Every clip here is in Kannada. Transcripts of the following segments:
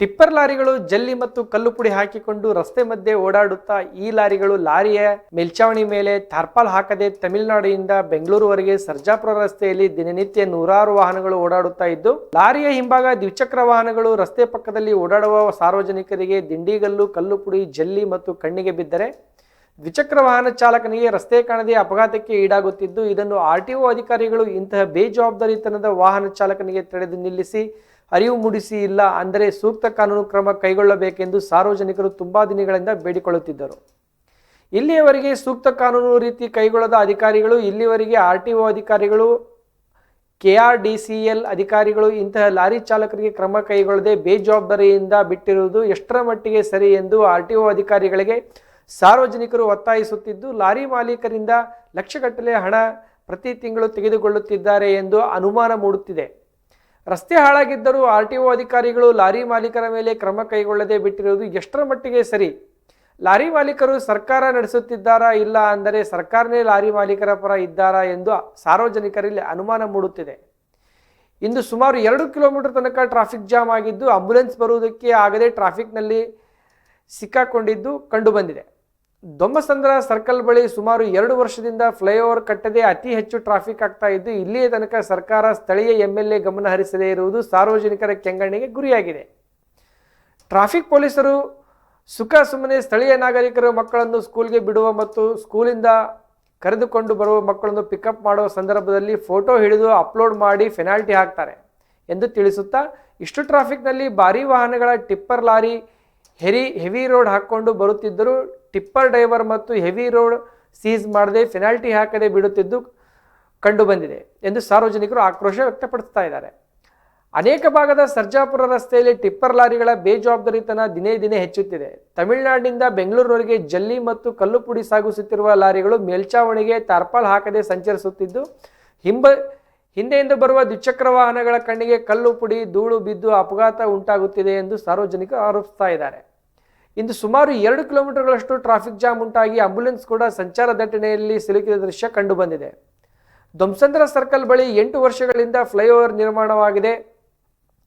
ಟಿಪ್ಪರ್ ಲಾರಿಗಳು ಜಲ್ಲಿ ಮತ್ತು ಕಲ್ಲು ಪುಡಿ ಹಾಕಿಕೊಂಡು ರಸ್ತೆ ಮಧ್ಯೆ ಓಡಾಡುತ್ತಾ ಈ ಲಾರಿಗಳು ಲಾರಿಯ ಮೇಲ್ಚಾವಣಿ ಮೇಲೆ ಟಾರ್ಪಾಲ್ ಹಾಕದೆ ತಮಿಳುನಾಡಿನಿಂದ ಬೆಂಗಳೂರುವರೆಗೆ ಸರ್ಜಾಪುರ ರಸ್ತೆಯಲ್ಲಿ ದಿನನಿತ್ಯ ನೂರಾರು ವಾಹನಗಳು ಓಡಾಡುತ್ತಾ ಇದ್ದು, ಲಾರಿಯ ಹಿಂಭಾಗ ದ್ವಿಚಕ್ರ ವಾಹನಗಳು ರಸ್ತೆ ಪಕ್ಕದಲ್ಲಿ ಓಡಾಡುವ ಸಾರ್ವಜನಿಕರಿಗೆ ದಿಂಡಿಗಲ್ಲು, ಕಲ್ಲು ಪುಡಿ, ಜಲ್ಲಿ ಮತ್ತು ಕಣ್ಣಿಗೆ ಬಿದ್ದರೆ ದ್ವಿಚಕ್ರ ವಾಹನ ಚಾಲಕನಿಗೆ ರಸ್ತೆ ಕಾಣದೆ ಅಪಘಾತಕ್ಕೆ ಈಡಾಗುತ್ತಿದ್ದು, ಇದನ್ನು ಆರ್ಟಿಒ ಅಧಿಕಾರಿಗಳು ಇಂತಹ ಬೇಜವಾಬ್ದಾರಿತನದ ವಾಹನ ಚಾಲಕನಿಗೆ ತಡೆದು ನಿಲ್ಲಿಸಿ ಅರಿವು ಮೂಡಿಸಿ ಇಲ್ಲ ಅಂದರೆ ಸೂಕ್ತ ಕಾನೂನು ಕ್ರಮ ಕೈಗೊಳ್ಳಬೇಕೆಂದು ಸಾರ್ವಜನಿಕರು ತುಂಬಾ ದಿನಗಳಿಂದ ಬೇಡಿಕೊಳ್ಳುತ್ತಿದ್ದರು. ಇಲ್ಲಿಯವರೆಗೆ ಸೂಕ್ತ ಕಾನೂನು ರೀತಿ ಕೈಗೊಳ್ಳದ ಅಧಿಕಾರಿಗಳು, ಇಲ್ಲಿವರೆಗೆ ಆರ್ ಟಿ ಒ ಅಧಿಕಾರಿಗಳು, K R D C L ಅಧಿಕಾರಿಗಳು ಇಂತಹ ಲಾರಿ ಚಾಲಕರಿಗೆ ಕ್ರಮ ಕೈಗೊಳ್ಳದೆ ಬೇಜವಾಬ್ದಾರಿಯಿಂದ ಬಿಟ್ಟಿರುವುದು ಎಷ್ಟರ ಮಟ್ಟಿಗೆ ಸರಿ ಎಂದು ಆರ್ ಟಿ ಒ ಅಧಿಕಾರಿಗಳಿಗೆ ಸಾರ್ವಜನಿಕರು ಒತ್ತಾಯಿಸುತ್ತಿದ್ದು, ಲಾರಿ ಮಾಲೀಕರಿಂದ ಲಕ್ಷಗಟ್ಟಲೆ ಹಣ ಪ್ರತಿ ತಿಂಗಳು ತೆಗೆದುಕೊಳ್ಳುತ್ತಿದ್ದಾರೆ ಎಂದು ಅನುಮಾನ ಮೂಡುತ್ತಿದೆ. ರಸ್ತೆ ಹಾಳಾಗಿದ್ದರೂ ಆರ್ ಟಿ ಒ ಅಧಿಕಾರಿಗಳು ಲಾರಿ ಮಾಲೀಕರ ಮೇಲೆ ಕ್ರಮ ಕೈಗೊಳ್ಳದೆ ಬಿಟ್ಟಿರುವುದು ಎಷ್ಟರ ಮಟ್ಟಿಗೆ ಸರಿ? ಲಾರಿ ಮಾಲೀಕರು ಸರ್ಕಾರ ನಡೆಸುತ್ತಿದ್ದಾರಾ ಇಲ್ಲ ಅಂದರೆ ಸರ್ಕಾರನೇ ಲಾರಿ ಮಾಲೀಕರ ಪರ ಇದ್ದಾರಾ ಎಂದು ಸಾರ್ವಜನಿಕರಲ್ಲಿ ಅನುಮಾನ ಮೂಡುತ್ತಿದೆ. ಇಂದು ಸುಮಾರು ಎರಡು ಕಿಲೋಮೀಟರ್ ತನಕ ಟ್ರಾಫಿಕ್ ಜಾಮ್ ಆಗಿದ್ದು ಆಂಬ್ಯುಲೆನ್ಸ್ ಬರುವುದಕ್ಕೆ ಆಗದೆ ಟ್ರಾಫಿಕ್ನಲ್ಲಿ ಸಿಕ್ಕಾಕೊಂಡಿದ್ದು ಕಂಡುಬಂದಿದೆ. ದೊಮ್ಮಸಂದ್ರ ಸರ್ಕಲ್ ಬಳಿ ಸುಮಾರು ಎರಡು ವರ್ಷದಿಂದ ಫ್ಲೈಓವರ್ ಕಟ್ಟದೆ ಅತಿ ಹೆಚ್ಚು ಟ್ರಾಫಿಕ್ ಆಗ್ತಾ ಇದ್ದು, ಇಲ್ಲಿಯ ತನಕ ಸರ್ಕಾರ ಸ್ಥಳೀಯ ಎಂ ಎಲ್ ಎ ಗಮನ ಹರಿಸದೇ ಇರುವುದು ಸಾರ್ವಜನಿಕರ ಕೆಂಗಣ್ಣಿಗೆ ಗುರಿಯಾಗಿದೆ. ಟ್ರಾಫಿಕ್ ಪೊಲೀಸರು ಸುಖ ಸುಮ್ಮನೆ ಸ್ಥಳೀಯ ನಾಗರಿಕರು ಮಕ್ಕಳನ್ನು ಸ್ಕೂಲ್ಗೆ ಬಿಡುವ ಮತ್ತು ಸ್ಕೂಲಿಂದ ಕರೆದುಕೊಂಡು ಬರುವ ಮಕ್ಕಳನ್ನು ಪಿಕಪ್ ಮಾಡುವ ಸಂದರ್ಭದಲ್ಲಿ ಫೋಟೋ ಹಿಡಿದು ಅಪ್ಲೋಡ್ ಮಾಡಿ ಫೆನಾಲ್ಟಿ ಹಾಕ್ತಾರೆ ಎಂದು ತಿಳಿಸುತ್ತಾ, ಇಷ್ಟು ಟ್ರಾಫಿಕ್ನಲ್ಲಿ ಭಾರೀ ವಾಹನಗಳ ಟಿಪ್ಪರ್ ಲಾರಿ ಹೆರಿ ಹೆವಿ ರೋಡ್ ಹಾಕ್ಕೊಂಡು ಬರುತ್ತಿದ್ದರೂ ಟಿಪ್ಪರ್ ಡ್ರೈವರ್ ಮತ್ತು ಹೆವಿ ರೋಡ್ ಸೀಸ್ ಮಾಡದೆ ಫೆನಾಲ್ಟಿ ಹಾಕದೆ ಬಿಡುತ್ತಿದ್ದು ಕಂಡುಬಂದಿದೆ ಎಂದು ಸಾರ್ವಜನಿಕರು ಆಕ್ರೋಶ ವ್ಯಕ್ತಪಡಿಸ್ತಾ ಇದ್ದಾರೆ. ಅನೇಕ ಭಾಗದ ಸರ್ಜಾಪುರ ರಸ್ತೆಯಲ್ಲಿ ಟಿಪ್ಪರ್ ಲಾರಿಗಳ ಬೇಜವಾಬ್ದಾರಿತನ ದಿನೇ ದಿನೇ ಹೆಚ್ಚುತ್ತಿದೆ. ತಮಿಳುನಾಡಿನಿಂದ ಬೆಂಗಳೂರಿನವರೆಗೆ ಜಲ್ಲಿ ಮತ್ತು ಕಲ್ಲು ಪುಡಿ ಸಾಗಿಸುತ್ತಿರುವ ಲಾರಿಗಳು ಮೇಲ್ಚಾವಣಿಗೆ ತಾರ್ಪಾಲ್ ಹಾಕದೆ ಸಂಚರಿಸುತ್ತಿದ್ದು, ಹಿಂಬ, ಹಿಂದೆಯಿಂದ ಬರುವ ದ್ವಿಚಕ್ರ ವಾಹನಗಳ ಕಣ್ಣಿಗೆ ಕಲ್ಲು ಪುಡಿ ಧೂಳು ಬಿದ್ದು ಅಪಘಾತ ಉಂಟಾಗುತ್ತಿದೆ ಎಂದು ಸಾರ್ವಜನಿಕರು ಆರೋಪಿಸ್ತಾ ಇದ್ದಾರೆ. ಇಂದು ಸುಮಾರು ಎರಡು ಕಿಲೋಮೀಟರ್ಗಳಷ್ಟು ಟ್ರಾಫಿಕ್ ಜಾಮ್ ಉಂಟಾಗಿ ಆಂಬ್ಯುಲೆನ್ಸ್ ಕೂಡ ಸಂಚಾರ ದಟ್ಟಣೆಯಲ್ಲಿ ಸಿಲುಕಿದ ದೃಶ್ಯ ಕಂಡುಬಂದಿದೆ ದೊಮ್ಸಂದ್ರ ಸರ್ಕಲ್ ಬಳಿ ಎಂಟು ವರ್ಷಗಳಿಂದ ಫ್ಲೈಓವರ್ ನಿರ್ಮಾಣವಾಗಿದೆ.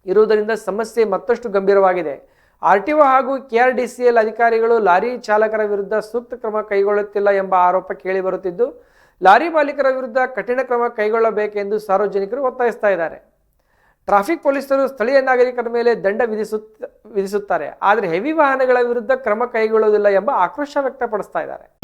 ಇರುವುದರಿಂದ ಸಮಸ್ಯೆ ಮತ್ತಷ್ಟು ಗಂಭೀರವಾಗಿದೆ. ಆರ್ ಟಿ ಒ ಹಾಗೂ ಕೆಆರ್ಡಿಸಿಎಲ್ ಅಧಿಕಾರಿಗಳು ಲಾರಿ ಚಾಲಕರ ವಿರುದ್ಧ ಸೂಕ್ತ ಕ್ರಮ ಕೈಗೊಳ್ಳುತ್ತಿಲ್ಲ ಎಂಬ ಆರೋಪ ಕೇಳಿಬರುತ್ತಿದ್ದು, ಲಾರಿ ಮಾಲೀಕರ ವಿರುದ್ಧ ಕಠಿಣ ಕ್ರಮ ಕೈಗೊಳ್ಳಬೇಕೆಂದು ಸಾರ್ವಜನಿಕರು ಒತ್ತಾಯಿಸ್ತಾ ಇದ್ದಾರೆ. ಟ್ರಾಫಿಕ್ ಪೊಲೀಸರು ಸ್ಥಳೀಯ ನಾಗರಿಕರ ಮೇಲೆ ದಂಡ ವಿಧಿಸುತ್ತ, ವಿಧಿಸುತ್ತಾರೆ. ಆದರೆ ಹೆವಿ ವಾಹನಗಳ ವಿರುದ್ಧ ಕ್ರಮ ಕೈಗೊಳ್ಳುವುದಿಲ್ಲ ಎಂಬ ಆಕ್ರೋಶ ವ್ಯಕ್ತಪಡಿಸ್ತಾ ಇದ್ದಾರೆ.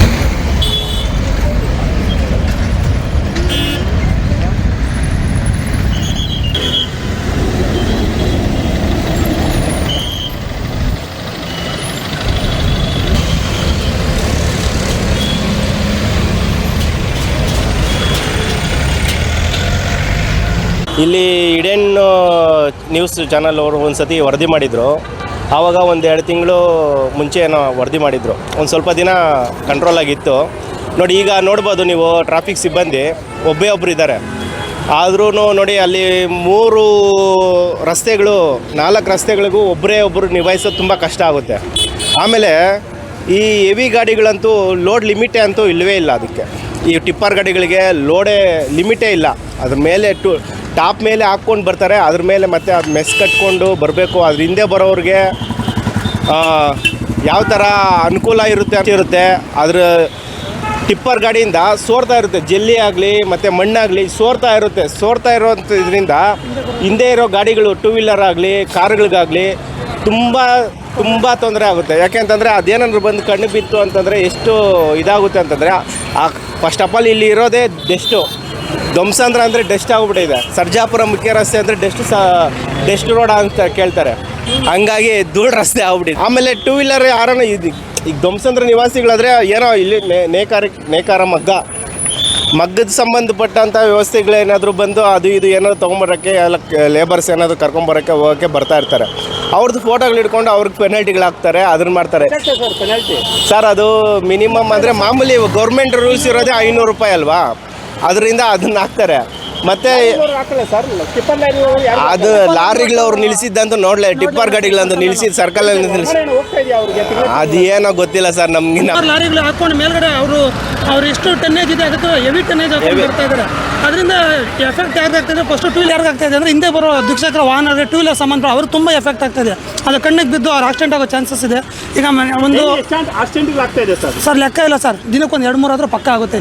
ಇಲ್ಲಿ ಇಡೇನ್ ನ್ಯೂಸ್ ಚಾನಲ್ ಅವರು ಒಂದು ಸತಿ ವರದಿ ಮಾಡಿದರು. ಆವಾಗ ಒಂದು ಎರಡು ತಿಂಗಳು ಮುಂಚೆ ಏನೋ ವರದಿ ಮಾಡಿದರು. ಒಂದು ಸ್ವಲ್ಪ ದಿನ ಕಂಟ್ರೋಲ್ ಆಗಿತ್ತು. ನೋಡಿ, ಈಗ ನೋಡ್ಬೋದು ನೀವು ಟ್ರಾಫಿಕ್ ಸಿಬ್ಬಂದಿ, ಒಬ್ಬೇ ಒಬ್ಬರು ಇದ್ದಾರೆ. ಆದ್ರೂ ನೋಡಿ, ಅಲ್ಲಿ ಮೂರು ರಸ್ತೆಗಳು, ನಾಲ್ಕು ರಸ್ತೆಗಳಿಗೂ ಒಬ್ಬರೇ ಒಬ್ಬರು ನಿಭಾಯಿಸೋದು ತುಂಬ ಕಷ್ಟ ಆಗುತ್ತೆ. ಆಮೇಲೆ ಈ ಹೆವಿ ಗಾಡಿಗಳಂತೂ ಲೋಡ್ ಲಿಮಿಟೇ ಅಂತೂ ಇಲ್ಲವೇ ಇಲ್ಲ ಅದಕ್ಕೆ. ಈ ಟಿಪ್ಪರ್ ಗಾಡಿಗಳಿಗೆ ಲೋಡೇ ಲಿಮಿಟೇ ಇಲ್ಲ. ಅದ್ರ ಮೇಲೆ ಟು ಟಾಪ್ ಮೇಲೆ ಹಾಕ್ಕೊಂಡು ಬರ್ತಾರೆ, ಅದ್ರ ಮೇಲೆ ಮತ್ತೆ ಅದು ಮೆಸ್ ಕಟ್ಕೊಂಡು ಬರಬೇಕು. ಅದ್ರ ಹಿಂದೆ ಬರೋರಿಗೆ ಯಾವ ಥರ ಅನುಕೂಲ ಇರುತ್ತೆ ಅಂತ ಇರುತ್ತೆ. ಅದ್ರ ಟಿಪ್ಪರ್ ಗಾಡಿಯಿಂದ ಸೋರ್ತಾ ಇರುತ್ತೆ, ಜಲ್ಲಿ ಆಗಲಿ ಮತ್ತು ಮಣ್ಣಾಗಲಿ ಸೋರ್ತಾ ಇರುತ್ತೆ. ಸೋರ್ತಾ ಇರೋಂಥ ಇದರಿಂದ ಹಿಂದೆ ಇರೋ ಗಾಡಿಗಳು ಟೂ ವೀಲರ್ ಆಗಲಿ, ಕಾರ್ಗಳಿಗಾಗಲಿ ತುಂಬ ತುಂಬ ತೊಂದರೆ ಆಗುತ್ತೆ. ಯಾಕೆಂತಂದರೆ ಅದೇನಾದ್ರು ಬಂದು ಕಣ್ಣು ಬಿತ್ತು ಅಂತಂದರೆ ಎಷ್ಟು ಇದಾಗುತ್ತೆ ಅಂತಂದರೆ ಫಸ್ಟ್ ಆಫ್ ಆಲ್ ಇಲ್ಲಿ ಇರೋದೇ ಡೆಸ್ಟು ಧ್ವಂಸಂದ್ರ ಅಂದರೆ ಡೆಸ್ಟ್ ಆಗಿಬಿಟ್ಟಿದೆ. ಸರ್ಜಾಪುರ ಮುಖ್ಯ ರಸ್ತೆ ಅಂದರೆ ಡೆಸ್ಟ್ ಸಹ ಡೆಸ್ಟ್ ರೋಡ್ ಅಂತ ಕೇಳ್ತಾರೆ. ಹಂಗಾಗಿ ಧೂಳು ರಸ್ತೆ ಆಗ್ಬಿಟ್ಟಿದೆ. ಆಮೇಲೆ ಟೂ ವೀಲರ್ ಯಾರನ್ನ ಇದು ಈಗ ಧ್ವಂಸಾಂಧ್ರ ನಿವಾಸಿಗಳಾದರೆ ಏನೋ ಇಲ್ಲಿ ನೇಕಾರ ನೇಕಾರ ಮಗ್ಗ. ಮಗ್ಗದ ಸಂಬಂಧಪಟ್ಟಂಥ ವ್ಯವಸ್ಥೆಗಳೇನಾದರೂ ಬಂದು ಅದು ಇದು ಏನಾದ್ರು ತೊಗೊಂಬರೋಕ್ಕೆ ಎಲ್ಲ ಲೇಬರ್ಸ್ ಏನಾದರೂ ಕರ್ಕೊಂಬರೋಕ್ಕೆ ಹೋಗೋಕ್ಕೆ ಬರ್ತಾ ಇರ್ತಾರೆ. ಅವ್ರದ್ದು ಫೋಟೋಗಳು ಇಟ್ಕೊಂಡು ಅವ್ರಿಗೆ ಪೆನಾಲ್ಟಿಗಳು ಹಾಕ್ತಾರೆ ಅದನ್ನ ಮಾಡ್ತಾರೆ. ಸರ್ ಅದು ಮಿನಿಮಮ್ ಅಂದರೆ ಮಾಮೂಲಿ ಗೌರ್ಮೆಂಟ್ ರೂಲ್ಸ್ ಇರೋದೇ ಐನೂರು ರೂಪಾಯಿ ಅಲ್ವಾ? ಅದರಿಂದ ಅದನ್ನ ಹಾಕ್ತಾರೆ. ಮತ್ತೆ ಅದು ಲಾರಿಗಳು ಅವ್ರು ನಿಲ್ಸಿದ್ದಂತೂ ಅದು ಲಾರಿಗಳವ್ರು ನಿಲ್ಸಿದ್ದಂತ ನೋಡ್ಲೆ ಟಿಪ್ಪರ್ ಗಾಡಿಗಳಂತ ನಿಲ್ಸಿದ್ ಸರ್ಕಲ್ ಅಲ್ಲಿ ನಿಲ್ಸಿ ಅದು ಏನೋ ಗೊತ್ತಿಲ್ಲ ಸರ್ ನಮ್ಗೆ ಲಾರಿಗಳು ಹಾಕೊಂಡು ಮೇಲ್ಗಡೆ ಅವರು ಅವ್ರು ಎಷ್ಟು ಟನ್ನೇಜ್ ಇದೆ ಅದಕ್ಕೆ ಹೆವಿ ಟನ್ನೇಜ್ ಬರ್ತಾ ಇದ್ದಾರೆ ಅದರಿಂದ ಎಫೆಕ್ಟ್ ಯಾರಿಗೆ ಆಗ್ತಿದೆ ಫಸ್ಟ್ ಟೂ ವೀಲರ್ ಆಗ್ತಾ ಇದೆ ಅಂದರೆ ಹಿಂದೆ ಬರೋ ದ್ವಿಚಕ್ರ ವಾಹನ ಟೂ ವೀಲರ್ ಸಂಬಂಧ ಅವ್ರಿಗೆ ತುಂಬ ಎಫೆಕ್ಟ್ ಆಗ್ತಿದೆ ಅದು ಕಣ್ಣಿಗೆ ಬಿದ್ದು ಅವ್ರು ಆಕ್ಸಿಡೆಂಟ್ ಆಗೋ ಚಾನ್ಸಸ್ ಇದೆ. ಈಗ ಒಂದು ಆಕ್ಸಿಡೆಂಟ್ ಆಗ್ತಾ ಇದೆ ಸರ್ ಸರ್ ಲೆಕ್ಕ ಇಲ್ಲ ಸರ್ ದಿನಕ್ಕೊಂದು ಎರಡು ಮೂರು ಆದರೂ ಪಕ್ಕ ಆಗುತ್ತೆ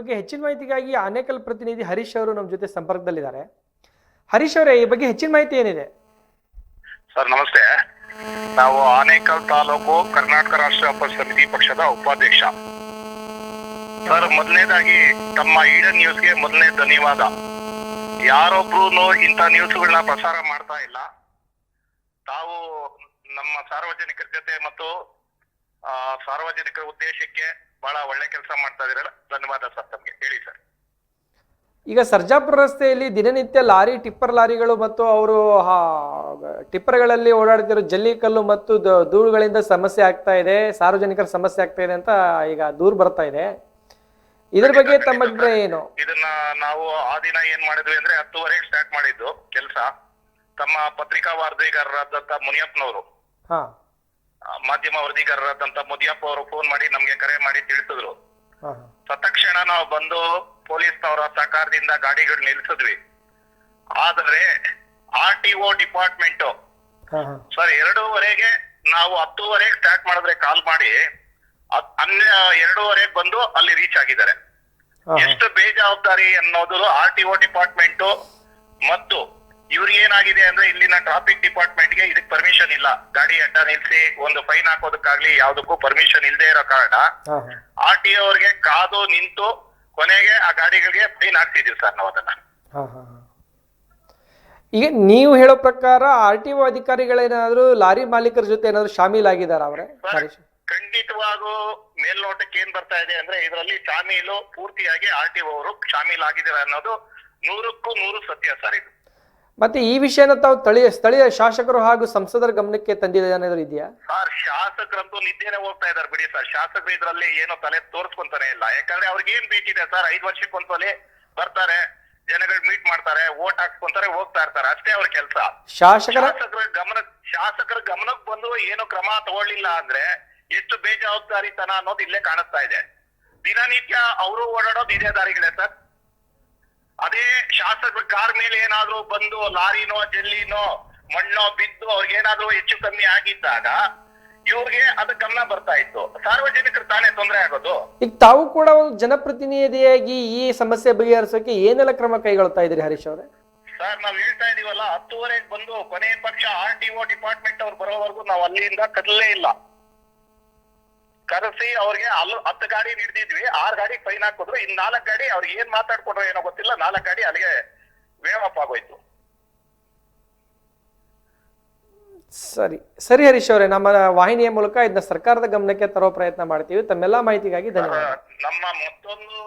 ಬಗ್ಗೆ ಹೆಚ್ಚಿನ ಮಾಹಿತಿಗಾಗಿ ಆನೇಕಲ್ ಪ್ರತಿನಿಧಿ ಹರೀಶ್ ಅವರು ನಮ್ಮ ಜೊತೆ ಸಂಪರ್ಕದಲ್ಲಿದ್ದಾರೆ. ಹರೀಶ್ ಅವರೇ, ಈ ಬಗ್ಗೆ ಹೆಚ್ಚಿನ ಮಾಹಿತಿ ಏನಿದೆ? ಸರ್, ನಮಸ್ತೆ. ನಾವು ಆನೇಕಲ್ ತಾಲೂಕು ಕರ್ನಾಟಕ ರಾಷ್ಟ್ರ ಹಬ್ಬ ಸಮಿತಿ ಪಕ್ಷದ ಉಪಾಧ್ಯಕ್ಷ. ಸರ್, ಮೊದಲನೇದಾಗಿ ತಮ್ಮ ಈಡನ್ ನ್ಯೂಸ್ಗೆ ಮೊದಲನೇ ಧನ್ಯವಾದ. ಯಾರೊಬ್ರು ಇಂಥ ನ್ಯೂಸ್ಗಳನ್ನ ಪ್ರಸಾರ ಮಾಡ್ತಾ ಇಲ್ಲ. ತಾವು ನಮ್ಮ ಸಾರ್ವಜನಿಕರ ಜೊತೆ ಮತ್ತು ಸಾರ್ವಜನಿಕರ ಉದ್ದೇಶಕ್ಕೆ ಬಹಳ ಒಳ್ಳೆ ಕೆಲಸ ಮಾಡ್ತಾ ಇದೀರಲ್ಲ ಧನ್ಯವಾದ ಸರ್ ತಮಗೆ. ಹೇಳಿ ಸರ್. ಈಗ ಸರ್ಜಾಪುರ ರಸ್ತೆಯಲ್ಲಿ ದಿನನಿತ್ಯ ಲಾರಿ ಟಿಪ್ಪರ್ ಲಾರಿಗಳು ಮತ್ತು ಅವರು ಟಿಪ್ಪರ್ಗಳಲ್ಲಿ ಓಡಾಡ್ತಿರೋ ಜಲ್ಲಿಕಲ್ಲು ಮತ್ತು ದೂರುಗಳಿಂದ ಸಮಸ್ಯೆ ಆಗ್ತಾ ಇದೆ ಸಾರ್ವಜನಿಕರ ಸಮಸ್ಯೆ ಆಗ್ತಾ ಇದೆ ಅಂತ ಈಗ ದೂರು ಬರ್ತಾ ಇದೆ. ಇದ್ರ ಬಗ್ಗೆ ತಮ್ಮ ಅಭಿಪ್ರಾಯ ಏನು? ಇದನ್ನ ನಾವು ಆ ದಿನ ಏನ್ ಮಾಡಿದ್ವಿ ಅಂದ್ರೆ ಹತ್ತುವರೆಗೆ ಸ್ಟಾರ್ಟ್ ಮಾಡಿದ್ದು ಕೆಲಸ. ತಮ್ಮ ಪತ್ರಿಕಾ ವಾರ್ತೆಗಾರರಾದಂತ ಮುನಿಯಪ್ಪನವರು. ಮಾಧ್ಯಮ ವರದಿಗಾರರಾದಂತ ಮುದಿಯಪ್ಪ ಅವರು ಫೋನ್ ಮಾಡಿ ನಮ್ಗೆ ಕರೆ ಮಾಡಿ ತಿಳಿಸಿದ್ರು. ಸತಕ್ಷಣ ತತ್ಕ್ಷಣ ನಾವು ಬಂದು ಪೊಲೀಸ್ ಅವರ ಸಹಕಾರದಿಂದ ಗಾಡಿಗಳು ನಿಲ್ಸಿದ್ವಿ. ಆದ್ರೆ R T O department sir ಎರಡೂವರೆಗೆ ನಾವು ಹತ್ತುವರೆಗೆ ಸ್ಟಾರ್ಟ್ ಮಾಡಿದ್ರೆ ಕಾಲ್ ಮಾಡಿ ಅನ್ಯ ಹನ್ನೆ ಎರಡೂವರೆಗೆ ಬಂದು ಅಲ್ಲಿ ರೀಚ್ ಆಗಿದ್ದಾರೆ. ಎಷ್ಟು ಬೇಜವಾಬ್ದಾರಿ ಅನ್ನೋದು ಆರ್ ಟಿ ಒ ಡಿಪಾರ್ಟ್ಮೆಂಟ್ ಮತ್ತು ಇವ್ರಿಗೆ ಏನಾಗಿದೆ ಅಂದ್ರೆ ಇಲ್ಲಿನ ಟ್ರಾಫಿಕ್ ಡಿಪಾರ್ಟ್ಮೆಂಟ್ಗೆ ಇದಕ್ಕೆ ಪರ್ಮಿಷನ್ ಇಲ್ಲ. ಗಾಡಿ ಅಡ್ಡ ನಿಲ್ಸಿ ಒಂದು ಫೈನ್ ಹಾಕೋದಕ್ಕಾಗ್ಲಿ ಯಾವ್ದಕ್ಕೂ ಪರ್ಮಿಷನ್ ಇಲ್ಲದೆ ಇರೋ ಕಾರಣ ಆರ್ ಟಿ ಅವ್ರಿಗೆ ಕಾದು ನಿಂತು ಕೊನೆಗೆ ಆ ಗಾಡಿಗಳಿಗೆ ಫೈನ್ ಹಾಕ್ತಿದೀವಿ ಸರ್ ನಾವು ಅದನ್ನ. ಈಗ ನೀವು ಹೇಳೋ ಪ್ರಕಾರ ಆರ್ ಟಿ ಒ ಅಧಿಕಾರಿಗಳೇನಾದ್ರು ಲಾರಿ ಮಾಲೀಕರ ಜೊತೆ ಏನಾದ್ರು ಶಾಮೀಲಾಗಿದ್ದಾರೆ ಅವರೇ? ಖಂಡಿತವಾಗೂ ಮೇಲ್ನೋಟಕ್ಕೆ ಏನ್ ಬರ್ತಾ ಇದೆ ಅಂದ್ರೆ ಇದರಲ್ಲಿ ಶಾಮೀಲು ಪೂರ್ತಿಯಾಗಿ ಆರ್ ಟಿ ಅವರು ಶಾಮೀಲಾಗಿದ್ದಾರೆ ಅನ್ನೋದು ನೂರಕ್ಕೂ ನೂರು ಸತ್ಯ ಸರ್ ಇದು. ಮತ್ತೆ ಈ ವಿಷಯನ ತಾವು ಸ್ಥಳೀಯ ಸ್ಥಳೀಯ ಶಾಸಕರು ಹಾಗೂ ಸಂಸದರ ಗಮನಕ್ಕೆ ತಂದಿದೆ ಏನಾದ್ರು ಇದೆಯಾ? ಸರ್ ಶಾಸಕರಂತೂ ನಿದ್ದೆನೆ ಹೋಗ್ತಾ ಇದಾರೆ ಬಿಡಿ ಸರ್. ಶಾಸಕರು ಇದ್ರಲ್ಲಿ ಏನೋ ತಲೆ ತೋರಿಸ್ಕೊಂತಾನೆ ಇಲ್ಲ. ಯಾಕಂದ್ರೆ ಅವ್ರಿಗೆ ಏನ್ ಬೇಕಿದೆ ಸರ್? ಐದು ವರ್ಷಕ್ಕೊಂದ್ಸಲಿ ಬರ್ತಾರೆ ಜನಗಳು ಮೀಟ್ ಮಾಡ್ತಾರೆ ವೋಟ್ ಹಾಕ್ಸ್ಕೊಂತಾರೆ ಹೋಗ್ತಾ ಇರ್ತಾರೆ. ಅಷ್ಟೇ ಅವ್ರ ಕೆಲಸ. ಶಾಸಕರ ಶಾಸಕರ ಗಮನ ಶಾಸಕರ ಗಮನಕ್ಕೆ ಬಂದು ಏನು ಕ್ರಮ ತಗೊಳ್ಳಿಲ್ಲ ಅಂದ್ರೆ ಎಷ್ಟು ಬೇಜವಾಬ್ದಾರಿತನ ಅನ್ನೋದು ಇಲ್ಲೇ ಕಾಣಿಸ್ತಾ ಇದೆ. ದಿನನಿತ್ಯ ಅವರು ಓಡಾಡೋದು ಇದೇ ದಾರಿಗಳೇ ಸರ್. ಅದೇ ಶಾಸಕರ ಕಾರ್ ಮೇಲೆ ಏನಾದ್ರೂ ಬಂದು ಲಾರಿನೋ ಜಲ್ಲಿನೋ ಮಣ್ಣೋ ಬಿದ್ದು ಅವ್ರಿಗೆ ಏನಾದ್ರೂ ಹೆಚ್ಚು ಕಮ್ಮಿ ಆಗಿದ್ದಾಗ ಇವ್ರಿಗೆ ಅದು ಗಮನ ಬರ್ತಾ ಇತ್ತು. ಸಾರ್ವಜನಿಕರು ತಾನೇ ತೊಂದರೆ ಆಗೋದು. ಈಗ ತಾವು ಕೂಡ ಒಂದು ಜನಪ್ರತಿನಿಧಿಯಾಗಿ ಈ ಸಮಸ್ಯೆ ಬಗೆಹರಿಸೋಕೆ ಏನೆಲ್ಲ ಕ್ರಮ ಕೈಗೊಳ್ತಾ ಇದ್ರಿ ಹರೀಶ್ ಅವರೇ? ಸರ್ ನಾವ್ ಹೇಳ್ತಾ ಇದೀವಲ್ಲ ಹತ್ತುವರೆಗೆ ಬಂದು ಕೊನೆ ಪಕ್ಷ ಆರ್ ಟಿ ಒ ಡಿಪಾರ್ಟ್ಮೆಂಟ್ ಅವ್ರು ಬರೋವರೆಗೂ ನಾವು ಅಲ್ಲಿಂದ ಕದಲೇ ಇಲ್ಲ. ಕರೆಸಿ ಅವ್ರಿಗೆ ಅಲ್ಲಿ ಹತ್ತು ಗಾಡಿ ನೀಡಿದ್ವಿ ಆರ್ ಗಾಡಿ ಫೈನ್ ಹಾಕಿದ್ರು ಇನ್ ನಾಲ್ಕು ಗಾಡಿ ಅವ್ರಿಗೆ ಏನ್ ಮಾತಾಡ್ಕೊಂಡ್ರು ಏನೋ ಗೊತ್ತಿಲ್ಲ ನಾಲ್ಕು ಗಾಡಿ ಅಲ್ಲಿಗೆ ವೇವ್ ಅಪ್ ಆಗೋಯ್ತು. ಸರಿ ಸರಿ ಹರೀಶ್ ಅವರೇ ನಮ್ಮ ವಾಹಿನಿಯ ಮೂಲಕ ಇದನ್ನ ಸರ್ಕಾರದ ಗಮನಕ್ಕೆ ತರೋ ಪ್ರಯತ್ನ ಮಾಡ್ತೀವಿ. ತಮ್ಮೆಲ್ಲಾ ಮಾಹಿತಿಗಾಗಿ ಧನ್ಯವಾದ. ನಮ್ಮ ಮತ್ತೊಂದು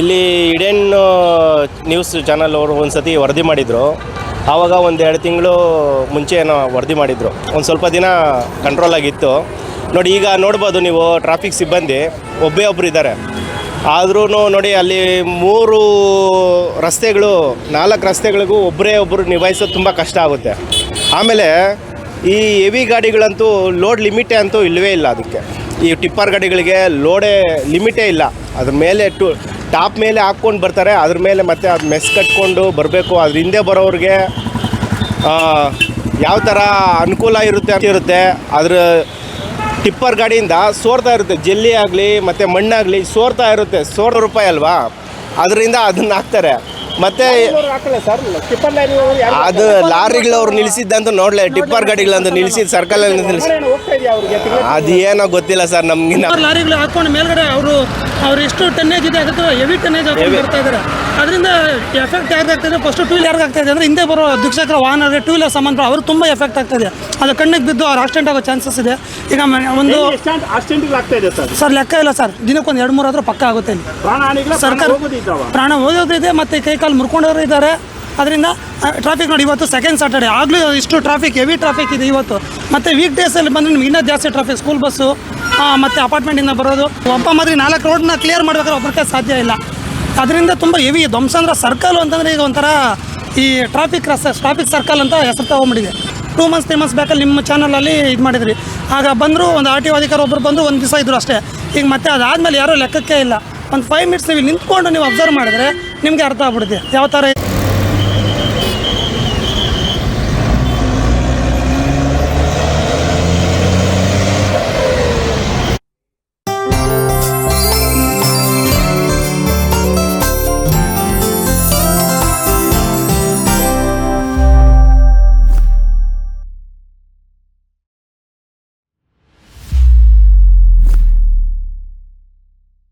ಇಲ್ಲಿ ಇಡೇನ್ ನ್ಯೂಸ್ ಚಾನಲ್ ಅವರು ಒಂದು ಸತಿ ವರದಿ ಮಾಡಿದರು. ಆವಾಗ ಒಂದು ಎರಡು ತಿಂಗಳು ಮುಂಚೆ ಏನೋ ವರದಿ ಮಾಡಿದರು. ಒಂದು ಸ್ವಲ್ಪ ದಿನ ಕಂಟ್ರೋಲ್ ಆಗಿತ್ತು. ನೋಡಿ, ಈಗ ನೋಡ್ಬೋದು ನೀವು ಟ್ರಾಫಿಕ್ ಸಿಬ್ಬಂದಿ, ಒಬ್ಬೇ ಒಬ್ಬರು ಇದ್ದಾರೆ. ಆದ್ರೂ ನೋಡಿ, ಅಲ್ಲಿ ಮೂರು ರಸ್ತೆಗಳು, ನಾಲ್ಕು ರಸ್ತೆಗಳಿಗೂ ಒಬ್ಬರೇ ಒಬ್ಬರು ನಿಭಾಯಿಸೋದು ತುಂಬ ಕಷ್ಟ ಆಗುತ್ತೆ. ಆಮೇಲೆ ಈ ಹೆವಿ ಗಾಡಿಗಳಂತೂ ಲೋಡ್ ಲಿಮಿಟೇ ಅಂತೂ ಇಲ್ಲವೇ ಇಲ್ಲ ಅದಕ್ಕೆ. ಈ ಟಿಪ್ಪರ್ ಗಾಡಿಗಳಿಗೆ ಲೋಡೇ ಲಿಮಿಟೇ ಇಲ್ಲ. ಅದ್ರ ಮೇಲೆ ಟು ಟಾಪ್ ಮೇಲೆ ಹಾಕ್ಕೊಂಡು ಬರ್ತಾರೆ, ಅದ್ರ ಮೇಲೆ ಮತ್ತೆ ಅದು ಮೆಸ್ ಕಟ್ಕೊಂಡು ಬರಬೇಕು. ಅದ್ರ ಹಿಂದೆ ಬರೋರಿಗೆ ಯಾವ ಥರ ಅನುಕೂಲ ಇರುತ್ತೆ ಅಂತ ಇರುತ್ತೆ. ಅದ್ರ ಟಿಪ್ಪರ್ ಗಾಡಿಯಿಂದ ಸೋರ್ತಾ ಇರುತ್ತೆ, ಜಲ್ಲಿ ಆಗಲಿ, ಮತ್ತು ಮಣ್ಣಾಗಲಿ ಸೋರ್ತಾ ಇರುತ್ತೆ ಸೋರ್ ರೂಪಾಯಿ ಅಲ್ವಾ? ಅದರಿಂದ ಅದನ್ನ ಹಾಕ್ತಾರೆ. ಮತ್ತೆ ಅದು ಲಾರಿಗಳವ್ರು ನಿಲ್ಸಿದ್ದಂತ ನೋಡ್ಲೆ ಟಿಪ್ಪರ್ ಗಾಡಿಗಳಂತ ನಿಲ್ಸಿದ್ ಸರ್ಕಲ್ ನಿಲ್ಸಿ ಅವ್ರಿಗೆ? ತಿಂಗ್ಳು? ಅದು ಏನೋ ಗೊತ್ತಿಲ್ಲ ಸರ್ ನಮ್ಗೆ ಲಾರಿಗಳು ಹಾಕೊಂಡು ಮೇಲ್ಗಡೆ ಅವರು ಅವ್ರು ಎಷ್ಟು ಟನ್ನೇಜ್ ಇದೆ ಅದಕ್ಕೆ ಹೆವಿ ಟನ್ನೇಜ್ ಬರ್ತಾ ಇದ್ದಾರೆ ಅದರಿಂದ ಎಫೆಕ್ಟ್ ಯಾರಿಗೆ ಆಗ್ತದೆ ಫಸ್ಟ್ ಟೂ ವೀಲರ್ಗೆ ಯಾರಿಗೆ ಆಗ್ತಾ ಇದೆ? ಅಂದರೆ ಹಿಂದೆ ಬರೋ ದ್ವಿಚಕ್ರ ವಾಹನಗಳಿಗೆ ಟೂ ವೀಲರ್ ಸಂಬಂಧ ಅವರು ತುಂಬ ಎಫೆಕ್ಟ್ ಆಗ್ತದೆ ಅದು ಕಣ್ಣಿಗೆ ಬಿದ್ದು ಅವ್ರು ಆಕ್ಸಿಡೆಂಟ್ ಆಗೋ ಚಾನ್ಸಸ್ ಇದೆ. ಈಗ ಒಂದು ಸರ್? ಸರ್ ಲೆಕ್ಕ ಇಲ್ಲ ಸರ್. ದಿನಕ್ಕೊಂದು ಎರಡು ಮೂರು ಆದರೂ ಪಕ್ಕ ಆಗುತ್ತೆ ಸರ್ಕಾರ ಪ್ರಾಣ ಓದೋದಿದೆ ಮತ್ತು ಕೈ ಕಾಲು ಮುರ್ಕೊಂಡವರು ಇದ್ದಾರೆ. ಅದರಿಂದ ಟ್ರಾಫಿಕ್ ನೋಡಿ ಇವತ್ತು ಸೆಕೆಂಡ್ ಸಾಟರ್ಡೆ ಆಗಲೂ ಇಷ್ಟು ಟ್ರಾಫಿಕ್ ಹೆವಿ ಟ್ರಾಫಿಕ್ ಇದೆ ಇವತ್ತು. ಮತ್ತು ವೀಕ್ ಡೇಸಲ್ಲಿ ಬಂದರೆ ನಿಮ್ಗೆ ಇನ್ನೂ ಜಾಸ್ತಿ ಟ್ರಾಫಿಕ್ ಸ್ಕೂಲ್ ಬಸ್ಸು ಮತ್ತು ಅಪಾರ್ಟ್ಮೆಂಟಿಂದ ಬರೋದು. ಒಬ್ಬ ಮಾದರಿ ನಾಲ್ಕು ರೋಡ್ನ ಕ್ಲಿಯರ್ ಮಾಡ್ಬೇಕಾದ್ರೆ ಒಬ್ಬರಿಗೆ ಸಾಧ್ಯ ಇಲ್ಲ. ಅದರಿಂದ ತುಂಬ ಹೆವಿ ಧ್ವಂಸ ಅಂದ್ರೆ ಸರ್ಕಲ್ ಅಂತಂದರೆ ಈಗ ಒಂಥರ ಈ ಟ್ರಾಫಿಕ್ ರಸ್ ಟ್ರಾಫಿಕ್ ಸರ್ಕಲ್ ಅಂತ ಹೆಸರು ತಗೊಂಬಿಟ್ಟಿದೆ ಟೂ ಮಂತ್ಸ್ ತ್ರೀ ಮಂತ್ಸ್ ಬ್ಯಾಕಲ್ಲಿ ನಿಮ್ಮ ಚಾನಲಲ್ಲಿ ಇದು ಮಾಡಿದ್ರಿ. ಆಗ ಬಂದರು, ಒಂದು ಆರ್ ಟಿ ಒ ಅಧಿಕಾರಿ ಒಬ್ಬರು ಬಂದರು, ಒಂದು ದಿವಸ ಇದ್ದರು ಅಷ್ಟೇ. ಈಗ ಮತ್ತೆ ಅದಾದಮೇಲೆ ಯಾರೂ ಲೆಕ್ಕಕ್ಕೆ ಇಲ್ಲ. ಒಂದು ಫೈವ್ ಮಿನಿಟ್ಸ್ ನೀವು ನಿಂತ್ಕೊಂಡು ನೀವು ಅಬ್ಸರ್ವ್ ಮಾಡಿದ್ರೆ ನಿಮಗೆ ಅರ್ಥ ಆಗ್ಬಿಡುತ್ತೆ. ಯಾವ ಥರ